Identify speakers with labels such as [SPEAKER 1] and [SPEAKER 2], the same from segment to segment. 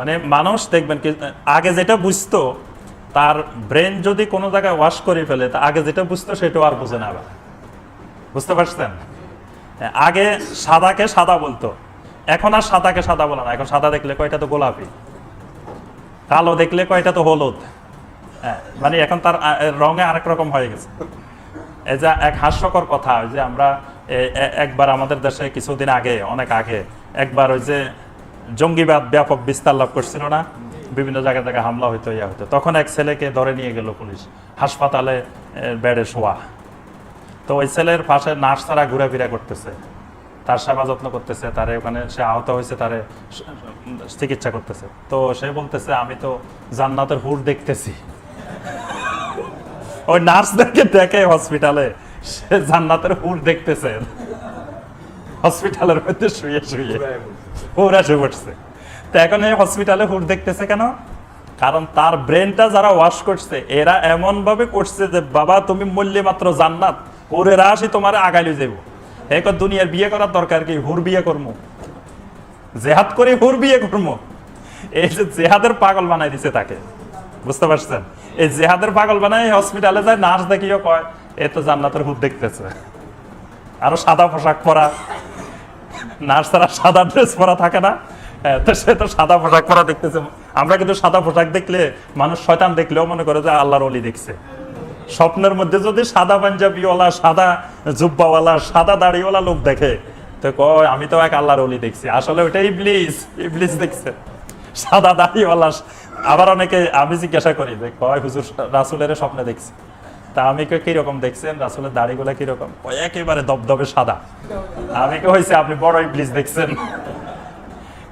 [SPEAKER 1] মানে মানুষ দেখবেন কি, আগে যেটা বুঝতো, তার ব্রেন যদি কোনো জায়গায় ওয়াশ করে ফেলে, তা আগে যেটা বুঝতো সেটাও আর বুঝে না বুঝতে পারছেন? আগে সাদাকে সাদা বলতো। এখন আর সাদাকে সাদা বলে না। এখন সাদা দেখলে কয়টা তো গোলাপি। কালো দেখলে কয়টা তো হলুদ। হ্যাঁ মানে এখন তার রঙে আরেক রকম হয়ে গেছে। এই যে এক হাস্যকর কথা যে আমরা একবার আমাদের দেশে কিছুদিন আগে, অনেক আগে, একবার ওই যে জঙ্গিবাদ ব্যাপক বিস্তার লাভ করছিল না। বিভিন্ন জায়গায় জায়গায় হামলা হইতো, ইয়া হইতো। তখন এক ছেলেকে ধরে নিয়ে গেল পুলিশ। হাসপাতালে বেডে শোয়া। তো ওই ছেলের পাশে নার্সারা ঘোরাফেরা করতেছে। তার সেবা যত্ন করতেছে, তারে ওখানে সে আহত হয়েছে, তারে চিকিৎসা করতেছে। তো সে বলতেছে, আমি তো জান্নাতের হুর দেখতেছি। ওই নার্সদেরকে দেখে হসপিটালে, সে জান্নাতের হুর দেখতেছে। হসপিটালের মধ্যে শুয়ে শুয়ে। হুর এসে পড়ছে তো এখন এই হসপিটালে হুর দেখতেছে কেন? কারণ তার ব্রেনটা যারা ওয়াশ করছে, এরা এমন ভাবে করছে যে, বাবা, তুমি মূল্যে মাত্র জান্নাত। হুরেরা আসি তোমার আগালি যাইব। এক দুনিয়ার বিয়ে করার দরকার কি? হুর বিয়ে করব জেহাদ করে হুর বিয়ে করব এই যে জেহাদের পাগল বানাই দিছে তাকে। বুঝতে পারছেন? এই জেহাদের পাগল বানাই হসপিটালে যায়, নার্স দেখিও কয়, এ তো জান্নাতের হুর দেখতেছে। আরও সাদা পোশাক পরা। নার্সারা সাদা ড্রেস পরা থাকে না। হ্যাঁ, তো সে তো সাদা পোশাক পরা দেখতেছে। আমরা কিন্তু সাদা পোশাক দেখলে মানুষ শয়তান দেখলেও মনে করে যে আল্লাহর অলি দেখছে। স্বপ্নের মধ্যে যদি সাদা পাঞ্জাবিওয়ালা সাদা জুব্বাওয়ালা সাদা দাড়িওয়ালা লোক দেখে তো কয় আমি তো এক আল্লাহর অলি দেখছি। আসলে ওটা ইবলিস ইবলিস দেখছে। সাদা দাড়িওয়ালা আবার অনেকে আমি জিজ্ঞাসা করি যে কয় হুজুর রাসুলের স্বপ্নে দেখছি? তা আমি কীরকম দেখছেন? রাসুলের দাড়িগুলা কীরকম? একেবারে দবদবে সাদা। আমি কে হয়েছে আপনি বড় ইবলিস দেখছেন।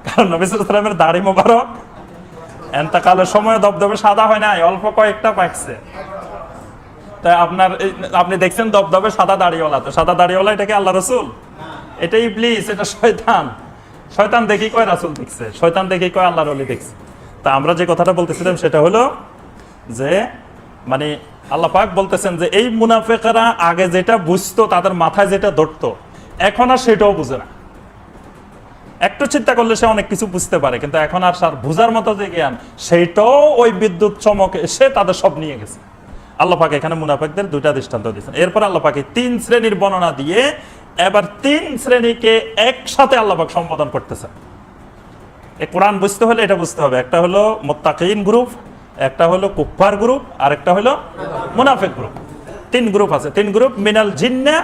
[SPEAKER 1] কারণ নবী সালামের দাড়ি মোবারক, এন্তকালের সময় দবদবে সাদা হয় নাই, অল্প কয়েকটা পাকছে তাই আপনার আপনি দেখছেন দবদবে সাদা দাড়িওয়ালা, তো সাদা দাড়িওয়ালা এটাকে আল্লাহ রসুল? এটা ইবলিস, এটা শয়তান। শয়তান দেখি কয় রাসুল দেখছে? শয়তান দেখি কয় আল্লাহর অলি দেখছে? তা আমরা যে কথাটা বলতেছিলাম সেটা হলো যে মানে আল্লাহ পাক বলতেছেন যে, এই মুনাফেকারা আগে যেটা বুঝতো, তাদের মাথায় যেটা ধরতো, এখন আর সেটাও বুঝে না। একটু চিন্তা করলে সে অনেক কিছু বুঝতে পারে, কিন্তু এখন আর সার বুঝার মতো যে জ্ঞান, সেইটাও ওই বিদ্যুৎ চমক এসে তাদের সব নিয়ে গেছে। আল্লাহ পাক এখানে মুনাফেকদের দুইটা দৃষ্টান্ত দিয়েছেন। এরপর আল্লাহ পাকে তিন শ্রেণির বর্ণনা দিয়ে, এবার তিন শ্রেণীকে একসাথে আল্লাহ পাক সম্বোধন করতেছেন। কোরআন বুঝতে হলে এটা বুঝতে হবে। একটা হলো মোত্তাকিন গ্রুপ একটা হলো কুফার গ্রুপ আর একটা হলো মুনাফেক গ্রুপ। তিন গ্রুপ আছে। তিন গ্রুপ, মিনাল জিন্না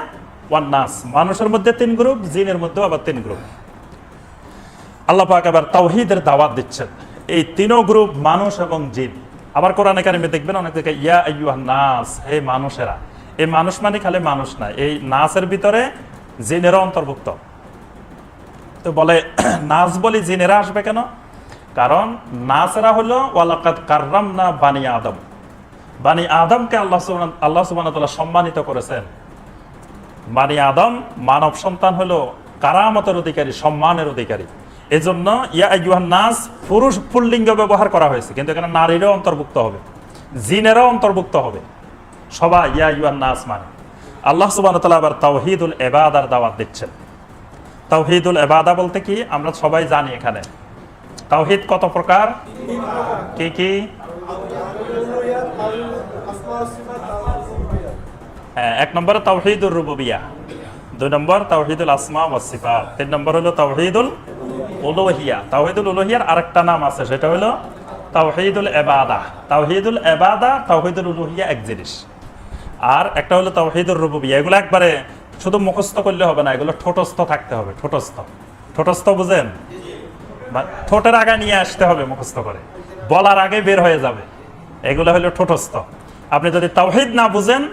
[SPEAKER 1] ওয়ান নাস। মানুষের মধ্যে তিন গ্রুপ, জিনের মধ্যে আবার তিন গ্রুপ। আল্লাহ পাক আবার তাওহিদের দাওয়াত দিচ্ছেন। এই তিনও গ্রুপ মানুষ এবং জিন। আবার কোরআন একাডেমি দেখবেন অনেক জায়গায় ইয়া আইয়ুহান নাস, হে মানুষেরা। এই মানুষ মানে খালি মানুষ না, এই নাসের ভিতরে জিনেরও অন্তর্ভুক্ত। তো বলে নাচ বলি জিনেরা আসবে কেন? কারণ নাচেরা হলো ওয়ালাকাত কার্রাম না বানি আদম। বানি আদমকে আল্লাহ আল্লাহ সুবান সম্মানিত করেছেন। বানি আদম মানব সন্তান হলো কারামতের অধিকারী, সম্মানের অধিকারী। এজন্য ইয়া নাস পুরুষ পুল্লিঙ্গ ব্যবহার করা হয়েছে, কিন্তু এখানে নারীরও অন্তর্ভুক্ত হবে, জিনেরও অন্তর্ভুক্ত হবে। সবাই ইয়া ইউহান নাস মানে। আল্লাহ সুবান আবার তাওহিদুল এবাদার দাওয়াত দিচ্ছেন। তাওহিদুল এবাদা বলতে কি? আমরা সবাই জানি এখানে তাওহিদ কত প্রকার? কি কি? হ্যাঁ এক নম্বরে তাওহিদুল রুবুবিয়া, দুই নম্বর তাওহিদুল আসমা ওয়া সিফাত, তিন নম্বর হলো তাওহিদুল উলুহিয়া। তাওহিদুল উলুহিয়ার আরেকটা নাম আছে, সেটা হলো তাওহিদুল এবাদা। তাওহিদুল এবাদা, তাওহিদুল উলুহিয়া এক জিনিস। আর একটা হলো তাওহিদুর রুবিয়া এগুলো একবারে শুধু মুখস্থ করলে হবে না, এগুলো ঠোঁটস্থ থাকতে হবে, ঠোঁটস্থ। ঠোঁটস্থ বুঝেন? ঠোঁটের আগে নিয়ে আসতে হবে মুখস্থ করে। বলার আগে বের হয়ে যাবে। এগুলো হলো ঠোঁটস্থ। আপনি যদি তাওহিদ না বুঝেন,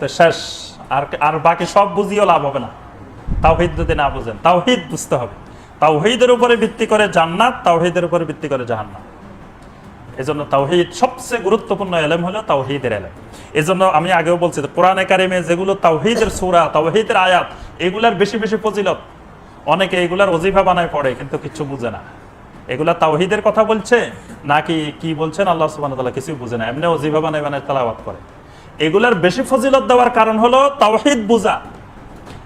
[SPEAKER 1] তো শেষ। আর আর বাকি সব বুঝিয়েও লাভ হবে না। তাওহিদ যদি না বুঝেন, তাওহিদ বুঝতে হবে। তাওহিদের উপরে ভিত্তি করে জান্নাত, তাওহিদের উপরে ভিত্তি করে জাহান্নাত এজন্য তাওহিদ সবচেয়ে গুরুত্বপূর্ণ এলেম হলো তাওহিদের এলেম। এজন্য আমি আগেও বলছি যে কোরআনে কারিমে যেগুলো তাওহিদের সূরা, তাওহিদের আয়াত, এগুলার বেশি বেশি ফজিলত। অনেকে এগুলার অজিফা বানায় পড়ে, কিন্তু কিছু বুঝে না। এগুলা তাওহিদের কথা বলছে, নাকি কি বলছেন আল্লাহ সুবহানাহু ওয়া তাআলা কিছুই বুঝে না। এমনি অজিফা বানায় বানায় তেলাওয়াত করে। এগুলার বেশি ফজিলত দেওয়ার কারণ হলো তাওহিদ বুঝা।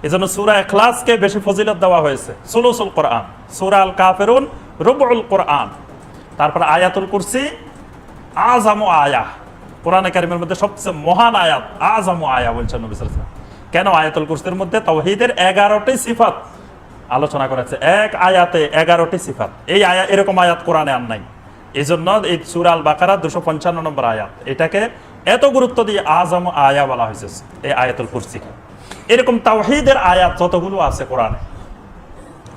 [SPEAKER 1] এজন্য সূরা ইখলাসকে বেশি ফজিলত দেওয়া হয়েছে। সুলুসুল কোরআন, সুরা আল কাফিরুন রুবুল কোরআন। তারপর আয়াতুল কুরসি আজামু আয়া কোরআনে কারিমের মধ্যে সবচেয়ে মহান আয়াত আজামু আয়া বলছেন নবী কেন আয়াতুল কুরসির মধ্যে তাওহিদের এগারোটি সিফাত? আলোচনা করেছে। এক আয়াতে এগারোটি সিফাত। এই আয়া এরকম আয়াত কোরআনে আর নাই। এই জন্য এই সুরা আল বাকারা দুশো পঞ্চান্ন নম্বর আয়াত। এটাকে এত গুরুত্ব দিয়ে আজম আয়া বলা হয়েছে এই আয়াতুল কুরসিকে এরকম তাওহিদের আয়াত যতগুলো আছে কোরআনে।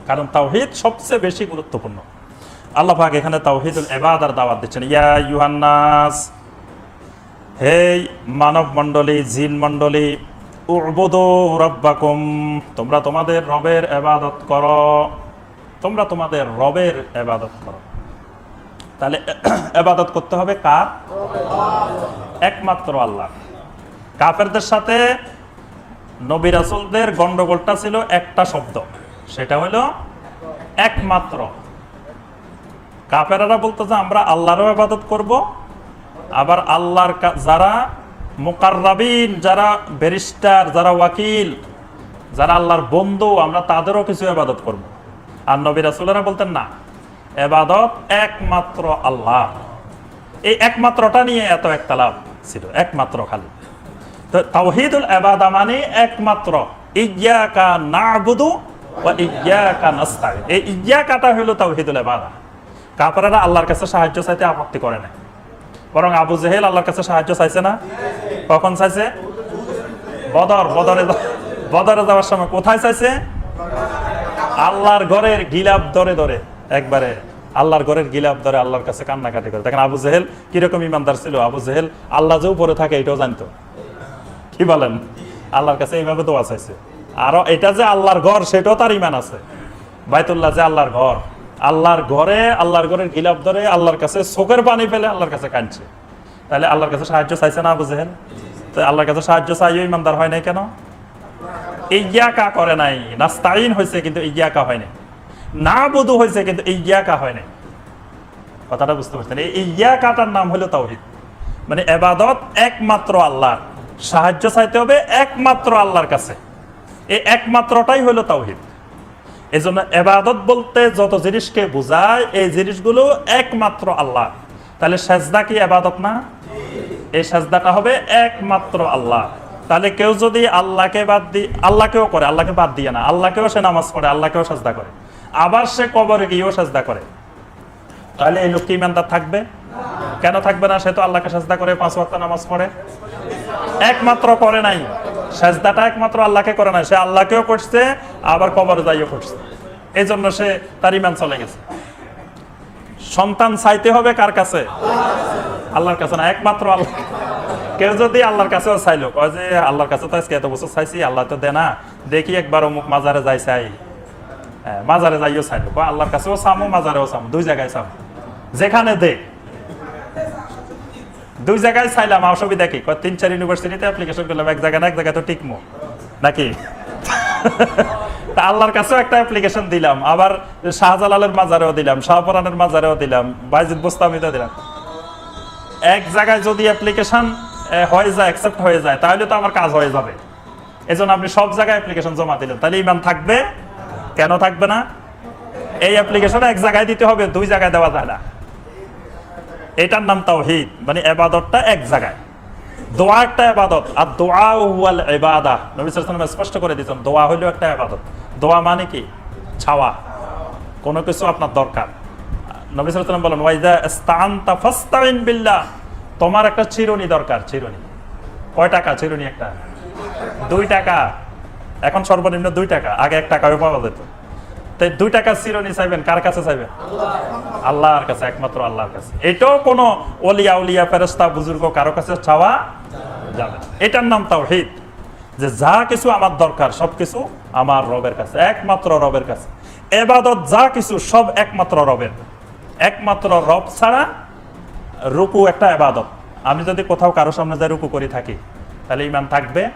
[SPEAKER 1] কারণ তাওহিদ সবচেয়ে বেশি গুরুত্বপূর্ণ। আল্লাহ পাক এখানে তাওহীদুল ইবাদার দাওয়াত দিচ্ছেন। ইয়া ইউহান্নাস হে মানব মণ্ডলী জিন মণ্ডলী তোমরা তোমাদের রবের এবাদত করো। তোমরা তোমাদের রবের এবাদত করো। তাহলে এবাদত করতে হবে কার? একমাত্র আল্লাহ। কাফেরদের সাথে নবী রাসূলদের গন্ডগোলটা ছিল একটা শব্দ। সেটা হলো একমাত্র। কাফেরারা বলতো যে, আমরা আল্লাহরও ইবাদত করব, আবার আল্লাহর যারা মোকাররাবিন, যারা ব্যারিস্টার, যারা ওয়াকিল, যারা আল্লাহর বন্ধু, আমরা তাদেরও কিছু ইবাদত করব। আর নবী রাসূলেরা বলতেন, না এবাদত একমাত্র আল্লাহ। এই একমাত্রটা নিয়ে এত একতালাপ ছিল, একমাত্র খালি। তো তাওহীদুল ইবাদা মানে একমাত্র, ইয়্যাকা না'বুদু ওয়া ইয়্যাকা নাস্তাইন এই ইয়্যাকাটা হলো তাওহীদুল ইবাদা। কাফেররা আল্লাহর কাছে সাহায্য চাইতে আপত্তি করে না বরং আবু জেহেল আল্লাহর কাছে সাহায্য চাইছে না? কখন চাইছে? বদর, বদরে বদরে যাওয়ার সময় কোথায় চাইছে? আল্লাহর ঘরের গিলাপ ধরে ধরে। একবারে আল্লাহর ঘরের গিলাপ ধরে আল্লাহর কাছে কান্নাকাটি করে। দেখেন আবু জেহেল কীরকম ইমানদার ছিল। আবু জেহেল আল্লাহ যে উপরে থাকে এটাও জানতো। কি বলেন? আল্লাহর কাছে এইভাবে দোয়া চাইছে। আরও এটা যে আল্লাহর ঘর, সেটাও তার ইমান আছে। বাইতুল্লাহ যে আল্লাহর ঘর। আল্লাহর ঘরে, আল্লাহর ঘরের গিলাপ ধরে, আল্লাহর কাছে চোখের পানি ফেলে আল্লাহর কাছে কাঁদছে। তাহলে আল্লাহর কাছে সাহায্য চাইছে না জেহেল তো আল্লাহর কাছে সাহায্য চাইও ইমানদার হয় নাই কেন? ইয়াকা করে নাই। নাস্তাইন হয়েছে কিন্তু ইয়াকা হয় নাই। না বধু হয়েছে কিন্তু ইয়াকা হয় নাই। কথাটা বুঝতে পারছেন? এই ইয়াকাটার নাম হলো তাওহিদ। মানে এবাদত একমাত্র আল্লাহ সাহায্য চাইতে হবে একমাত্র আল্লাহর কাছে। এই একমাত্রটাই হলো তাওহিদ। এই জন্য এবাদত বলতে যত জিনিসকে বোঝায়, এই জিনিসগুলো একমাত্র আল্লাহ। তাহলে সেজদা কি এবাদত না? এই সাজদাটা হবে একমাত্র আল্লাহ। তাহলে কেউ যদি আল্লাহকে বাদ দি আল্লাহকেও করে, আল্লাহকে বাদ দিয়ে না, আল্লাহকেও সে নামাজ পড়ে, আল্লাহকেও সাজদা করে। আবার সে কবরে গিয়েও সাজদা করে। তাহলে এই লোক কি ইমানদার থাকবে? কেন থাকবে না? সে তো আল্লাহকে সাজদা করে, পাঁচ ওয়াক্ত নামাজ পড়ে। একমাত্র করে নাই। সাজদাটা একমাত্র আল্লাহকে করে নাই। সে আল্লাহকেও করছে আবার কবরে যাইও করছে এই জন্য সে তার ইমান চলে গেছে। সন্তান চাইতে হবে কার কাছে? আল্লাহর কাছে না একমাত্র আল্লাহ। কেউ যদি আল্লাহর কাছেও চাইলো কয় যে আল্লাহর কাছে তো আজকে এত বছর চাইছি আল্লাহ তো দে না দেখি একবার অমুক মাজারে যাই চাই। হ্যাঁ, মাজারে যাইও চাইলো। কয় আল্লাহর কাছেও চামো মাজারেও চামো দুই জায়গায় চামো। যেখানে দে। দুই জায়গায় চাইলাম অসুবিধা কি? কয় তিন চার ইউনিভার্সিটিতে অ্যাপ্লিকেশন করলাম এক জায়গায় না এক জায়গায় তো টিকমো। নাকি? তা আল্লাহর কাছেও একটা অ্যাপ্লিকেশন দিলাম, আবার শাহজালালের মাজারেও দিলাম, শাহপরানের মাজারেও দিলাম, বাইজিদ বোস্তামিতেও দিলাম। এক জায়গায় যদি অ্যাপ্লিকেশন হয়ে যায় অ্যাকসেপ্ট হয়ে যায়, তাহলে তো আমার কাজ হয়ে যাবে। এজন্য আপনি সব জায়গায় অ্যাপ্লিকেশন জমা দিলেন। তাহলে ইমান থাকবে? কেন থাকবে না? এই অ্যাপ্লিকেশন এক জায়গায় দিতে হবে, দুই জায়গায় দেওয়া যায় না। এটার নাম তাওহীদ মানে এবাদতটা এক জায়গায়। দোয়া একটা এবাদত, আর দোয়া ইবাদা। নবী সাল্লাল্লাহু স্পষ্ট করে দিয়েছেন, দোয়া হলো একটা এবাদত। দোয়া মানে কি? ছাওয়া। কোনো কিছু আপনার দরকার। নবী ওয়াসাল্লাম বলেন ওয়াইদা ইস্তাআনতা ফাস্তাইন বিল্লাহ। তোমার একটা চিরুনি দরকার, চিরুনি। কয় টাকা? চিরুনি একটা। দুই টাকা। এখন সর্বনিম্ন দুই টাকা। আগে এক টাকা পাওয়া যেত তাই দুই টাকা চিরুনি চাইবেন, কার কাছে চাইবেন? আল্লাহর কাছে, একমাত্র আল্লাহর কাছে। এটাও কোনো অলিয়া উলিয়া ফেরস্তা বুজুর্গ, কারও কাছে চাওয়া যাবে এটার নাম তাওহীদ। যে যা কিছু আমার দরকার, সব কিছু আমার রবের কাছে, একমাত্র রবের কাছে। এবাদত যা কিছু, সব একমাত্র রবের। একমাত্র রব ছাড়া রুকু একটা এবাদত। আমি যদি কোথাও কারও সামনে যাই রুকু করে থাকি, তাহলে ইমান থাকবে?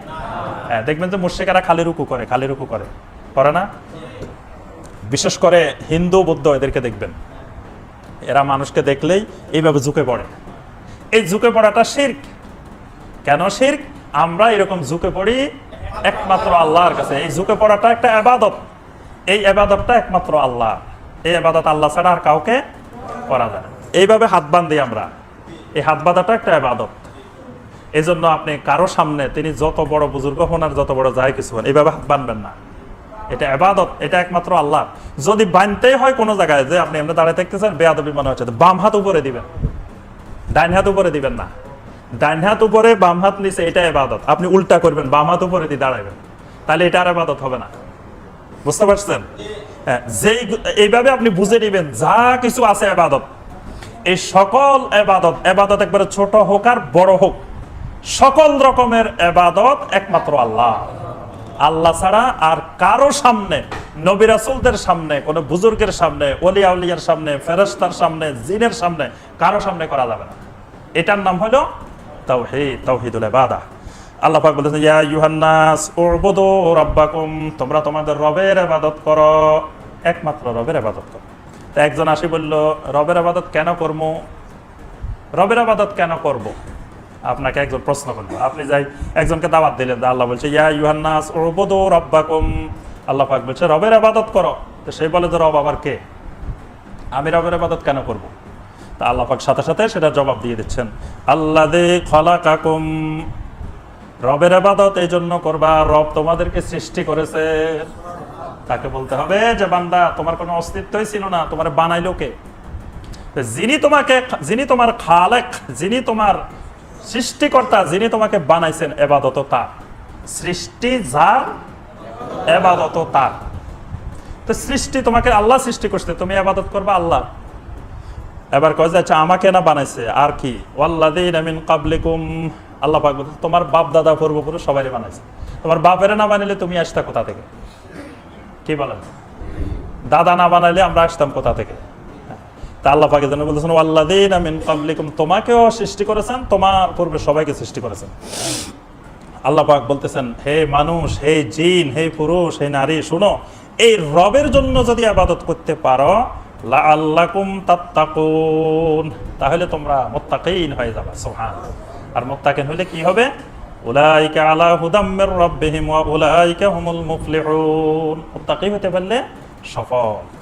[SPEAKER 1] হ্যাঁ দেখবেন যে মুর্শিকারা খালি রুকু করে, খালি রুকু করে। করে না? বিশেষ করে হিন্দু, বৌদ্ধ, এদেরকে দেখবেন। এরা মানুষকে দেখলেই এইভাবে ঝুঁকে পড়ে। এই ঝুঁকে পড়াটা শির্ক। কেন শির্ক? আমরা এরকম ঝুঁকে পড়ি একমাত্র আল্লাহর কাছে। এই ঝুঁকে পড়াটা একটা আবাদত। এই আবাদতটা একমাত্র আল্লাহ। এই আবাদত আল্লাহ ছাড়া আর কাউকে করা যায় এইভাবে হাত বান্ধি আমরা। এই হাত বাঁধাটা একটা আবাদত। এই জন্য আপনি কারও সামনে তিনি যত বড় বুজুর্গ হন আর যত বড় যায় কিছু হন, এইভাবে হাত বানবেন না। এটা আবাদত, এটা একমাত্র আল্লাহ। যদি বানতেই হয় কোনো জায়গায় যে আপনি এমনি দাঁড়ায় থাকতেছেন বেয়াদবি মনে হচ্ছে, বাম হাত উপরে দিবেন। ডাইন হাত উপরে দিবেন না। ডাইন হাত উপরে বাম হাত নিচে এটা আবাদত আপনি উল্টা করবেন বাম হাত উপরে দিয়ে দাঁড়াবেন তাহলে এটা আর আবাদত হবে না। বুঝতে পারছেন? হ্যাঁ, যেই এইভাবে আপনি বুঝে নেবেন যা কিছু আছে আবাদত এই সকল এবাদত এবাদত একবারে ছোট হোক আর বড় হোক সকল রকমের এবাদত একমাত্র আল্লাহ। আল্লাহ ছাড়া আর কারও সামনে নবী রাসূলদের সামনে কোনো বুজুর্গের সামনে অলিয়া উলিয়ার সামনে ফেরেশতার সামনে জিনের সামনে কারও সামনে করা যাবে না। এটার নাম হলো তাওহীদ তাওহীদুল ইবাদা। আল্লাহ পাক বলেছেন, ইয়া ইউহান্নাস উবুদু রাব্বাকুম, তোমরা তোমাদের রবের ইবাদত করো। একমাত্র রবের ইবাদত করো। তা একজন আসি বলল, রবের আবাদত কেন করব রবের আবাদত কেন করব? আপনাকে একজন প্রশ্ন করল। আপনি যাই, একজনকে দাওয়াত দিলেন, আল্লাহ বলছে, ইয়া ইউহান্নাস উবুদু রাব্বাকুম। আল্লাহ পাক বলছে, রবের আবাদত করো। তো সে বলে যে, রব আবার কে? আমি রবের আবাদত কেন করব? তা আল্লাহ পাক সাথে সাথে সেটা জবাব দিয়ে দিচ্ছেন। আল্লাহ দে খলাকাকুম, রবের আবাদত এই জন্য করবা, রব তোমাদেরকে সৃষ্টি করেছে। তাকে বলতে হবে যে, বান্দা, তোমার কোনো অস্তিত্বই ছিল না, তোমার বানাইলো কে? যিনি তোমাকে, যিনি তোমার খালেক, যিনি তোমার সৃষ্টিকর্তা, যিনি তোমাকে বানাইছেন, এবাদত তার সৃষ্টি যার, এবাদত তার। তো সৃষ্টি তোমাকে আল্লাহ সৃষ্টি করছে, তুমি আবাদত করবা আল্লাহ। এবার কয় যে আচ্ছা আমাকে না বানাইছে, আর কি? কাবলিকুম আল্লাহ পাক তোমার বাপ, দাদা, পূর্বপুরুষ সবাই বানাইছে। তোমার বাপেরা না বানাইলে তুমি আসতা কোথা থেকে? কি বলেন? দাদা না বানাইলে আমরা আসতাম কোথা থেকে? তা আল্লাহ পাকের জন্য আল্লাদিন আমিন কাবলিকুম তোমাকেও সৃষ্টি করেছেন, তোমার পূর্বে সবাইকে সৃষ্টি করেছেন। আল্লাহ পাক বলতেছেন, হে মানুষ, হে জিন, হে পুরুষ, হে নারী, শুনো, এই রবের জন্য যদি আবাদত করতে পারো লাআল্লাকুম তাত্তাকুন। তাহলে তোমরা মোত্তাকিন হয়ে যাবে সোহান আর মোত্তাকিন হলে কি হবে? উলাইকা আলা হুদাম রব্বিহিম রাব্বিহিম ওয়া উলাইকা হুমুল মুফলিহুন। মোত্তাকি হতে পারলে সফল।